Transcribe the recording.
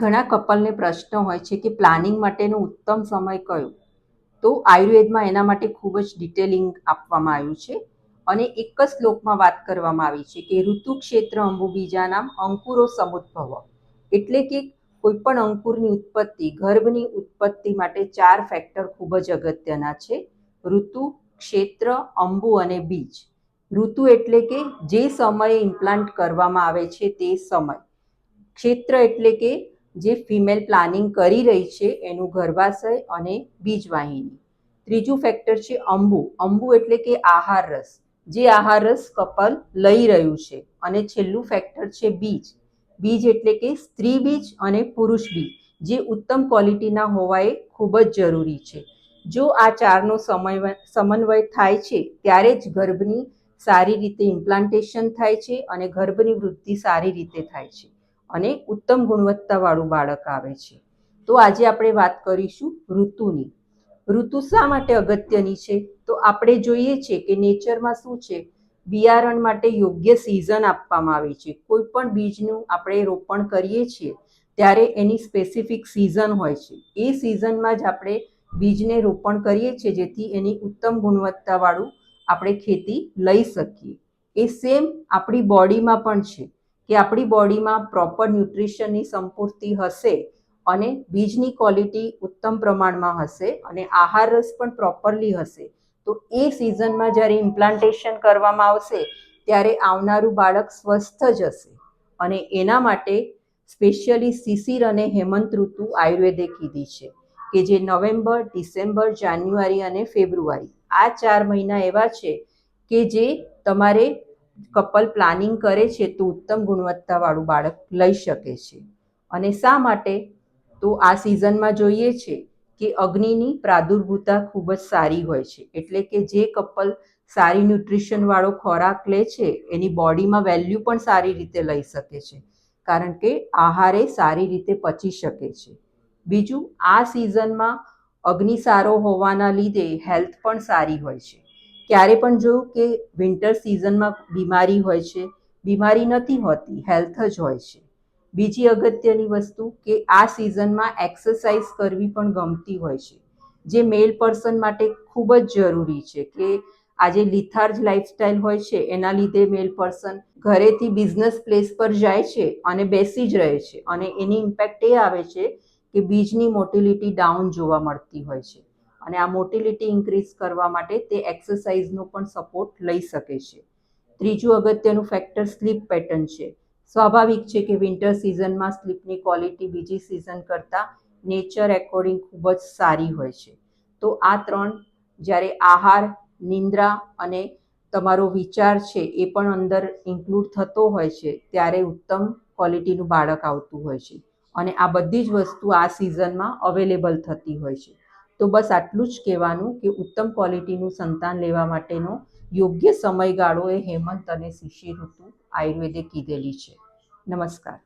ઘણા કપલને પ્રશ્ન હોય છે કે પ્લાનિંગ માટેનો ઉત્તમ સમય કયો? તો આયુર્વેદમાં એના માટે ખૂબ જ ડિટેલિંગ આપવામાં આવ્યું છે અને એક જ શ્લોકમાં વાત કરવામાં આવી છે કે ઋતુ ક્ષેત્ર અંબુ બીજા નામ અંકુરો સમુદ્ભવ. એટલે કે કોઈ પણ અંકુરની ઉત્પત્તિ, ગર્ભની ઉત્પત્તિ માટે ચાર ફેક્ટર ખૂબ જ અગત્યના છે. ઋતુ, ક્ષેત્ર, અંબુ અને બીજ. ઋતુ એટલે કે જે સમયે ઇમ્પ્લાન્ટ કરવામાં આવે છે તે સમય. ક્ષેત્ર એટલે કે જે ફિમેલ પ્લાનિંગ કરી રહી છે એનું ગર્ભાશય અને બીજવાહિની. ત્રીજું ફેક્ટર છે અંબુ. અંબુ એટલે કે આહાર રસ. જે આહાર રસ કપલ લઈ રહ્યું છે અને છેલ્લું ફેક્ટર છે બીજ. બીજ એટલે કે સ્ત્રી બીજ અને પુરુષ બીજ. જે ઉત્તમ ક્વોલિટીના હોવા એ ખૂબ જ જરૂરી છે. જો આ ચારનો સમય સમન્વય થાય છે, ત્યારે જ ગર્ભની સારી રીતે ઇમ્પ્લાન્ટેશન થાય છે અને ગર્ભની વૃદ્ધિ સારી રીતે થાય છે. અને ઉત્તમ ગુણવત્તાવાળું બાળક આવે છે. તો આજે આપણે વાત કરીશું ઋતુની. ઋતુ શા માટે અગત્યની છે? તો આપણે જોઈએ છે કે નેચરમાં શું છે? બિયારણ માટે યોગ્ય સિઝન આપવામાં આવે છે. કોઈ પણ બીજનું આપણે રોપણ કરીએ છીએ ત્યારે એની સ્પેસિફિક સિઝન હોય છે. એ સિઝનમાં જ આપણે બીજને રોપણ કરીએ છીએ જેથી એની ઉત્તમ ગુણવત્તાવાળું આપણે ખેતી લઈ શકીએ. એ સેમ આપણી બોડીમાં પણ છે. કે આપણી બોડીમાં પ્રોપર ન્યુટ્રિશનની સંપૂર્તિ હશે અને બીજની ક્વોલિટી ઉત્તમ પ્રમાણમાં હશે અને આહાર રસ પણ પ્રોપરલી હશે, તો એ સિઝનમાં જ્યારે ઇમ્પ્લાન્ટેશન કરવામાં આવશે, ત્યારે આવનારું બાળક સ્વસ્થ જ હશે. અને એના માટે સ્પેશિયલી શિશિર અને હેમંત ઋતુ આયુર્વેદે કીધી છે કે જે નવેમ્બર, ડિસેમ્બર, જાન્યુઆરી અને ફેબ્રુઆરી આ ચાર મહિના એવા છે કે જે તમારે કપલ પ્લાનિંગ કરે છે તો ઉત્તમ ગુણવત્તાવાળું બાળક લઈ શકે છે. અને શા માટે? તો આ સિઝનમાં જોઈએ છે કે અગ્નિની પ્રાદુર્ભૂતા ખૂબ જ સારી હોય છે. એટલે કે જે કપલ સારી ન્યુટ્રિશનવાળો ખોરાક લે છે, એની બોડીમાં વેલ્યુ પણ સારી રીતે લઈ શકે છે. કારણ કે આહારે સારી રીતે પચી શકે છે. બીજું, આ સિઝનમાં અગ્નિ સારો હોવાના લીધે હેલ્થ પણ સારી હોય છે. ક્યારે પણ જોયું કે વિન્ટર સિઝનમાં બીમારી હોય છે, બીમારી નથી હોતી હેલ્થ જ હોય છે. બીજી અગત્યની વસ્તુ કે આ સિઝનમાં એક્સરસાઇઝ કરવી પણ ગમતી હોય છે. જે મેલ પર્સન માટે ખૂબ જ જરૂરી છે કે આજે લિથાર્જ લાઇફસ્ટાઇલ હોય છે, એના લીધે મેલ પર્સન ઘરેથી બિઝનેસ પ્લેસ પર જાય છે અને બેસી જ રહે છે અને એની ઇમ્પેક્ટ એ આવે છે કે બીજની મોટિલિટી ડાઉન જોવા મળતી હોય છે. અને આ મોટિલિટી ઇન્ક્રીઝ કરવા માટે તે એક્સરસાઇઝનો પણ સપોર્ટ લઈ શકે છે. ત્રીજું અગત્યનું ફેક્ટર સ્લીપ પેટર્ન છે. સ્વાભાવિક છે કે વિન્ટર સિઝનમાં સ્લીપની ક્વોલિટી બીજી સિઝન કરતાં નેચર એકોર્ડિંગ ખૂબ જ સારી હોય છે. તો આ ત્રણ જ્યારે આહાર, નિંદ્રા અને તમારો વિચાર છે એ પણ અંદર ઇન્ક્લુડ થતો હોય છે ત્યારે ઉત્તમ ક્વોલિટીનું બાળક આવતું હોય છે. અને આ બધી જ વસ્તુ આ સિઝનમાં અવેલેબલ થતી હોય છે. તો બસ આટલું જ કહેવાનું કે ઉત્તમ ક્વોલિટીનું સંતાન લેવા માટેનો યોગ્ય સમયગાળો એ હેમંત અને શિશિર ઋતુ આયુર્વેદે કીધેલી છે. નમસ્કાર.